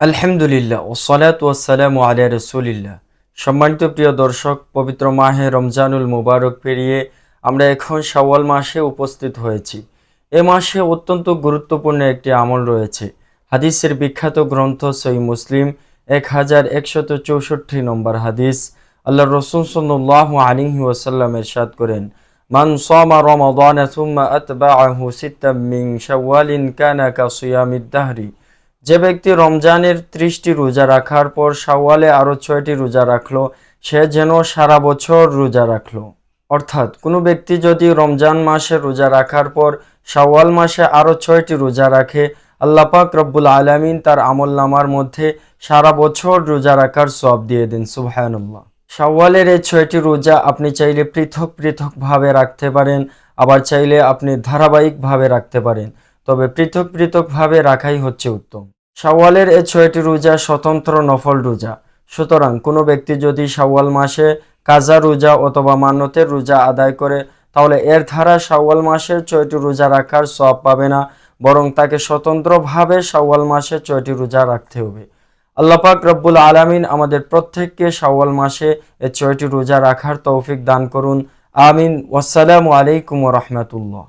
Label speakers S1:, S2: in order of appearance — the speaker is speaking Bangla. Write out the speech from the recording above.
S1: আলহামদুলিল্লাহ ও সলাত ওয়াসালাম আলিয়া রসুলিল্লাহ। সম্মানিত প্রিয় দর্শক, পবিত্র মাহে রমজানুল মুবারক পেরিয়ে আমরা এখন শাওয়াল মাসে উপস্থিত হয়েছি। এ মাসে অত্যন্ত গুরুত্বপূর্ণ একটি আমল রয়েছে। হাদিসের বিখ্যাত গ্রন্থ সই মুসলিম এক হাজার একশত চৌষট্টি নম্বর হাদিস আল্লাহ রসুল সাল্লাহ আলিহি ওয়াসাল্লাম এরশাদ করেন, মান সামা রমাদান সুম্মা আতবাআহু সিত্তাম শাওয়ালিন কানা কাসিয়ামিদ দাহরি। যে ব্যক্তি রমজানের ত্রিশটি রোজা রাখার পর শাওয়ালে আরও ছয়টি রোজা রাখল, সে যেন সারা বছর রোজা রাখল। অর্থাৎ কোনো ব্যক্তি যদি রমজান মাসে রোজা রাখার পর শাওয়াল মাসে আরও ছয়টি রোজা রাখে, আল্লাহ পাক রব্বুল আলামিন তার আমল নামার মধ্যে সারা বছর রোজা রাখার সব দিয়ে দিন, সুবহানাল্লাহ। শাওয়ালের এই ছয়টি রোজা আপনি চাইলে পৃথক পৃথকভাবে রাখতে পারেন, আবার চাইলে আপনি ধারাবাহিকভাবে রাখতে পারেন। তবে পৃথক পৃথকভাবে রাখাই হচ্ছে উত্তম। শাওয়ালের এই ছয়টি রোজা স্বতন্ত্র নফল রোজা। সুতরাং কোনো ব্যক্তি যদি শাওয়াল মাসে কাজা রোজা অথবা মান্যতের রোজা আদায় করে, তাহলে এর ধারা শাওয়াল মাসের ছয়টি রোজা রাখার সব পাবে না, বরং তাকে স্বতন্ত্রভাবে শাওয়াল মাসে ছয়টি রোজা রাখতে হবে। আল্লাহ পাক রব্বুল আলামিন আমাদের প্রত্যেককে শাওয়াল মাসে এই ছয়টি রোজা রাখার তৌফিক দান করুন। আমিন। ওয়াসসালামু আলাইকুম রহমতুল্লাহ।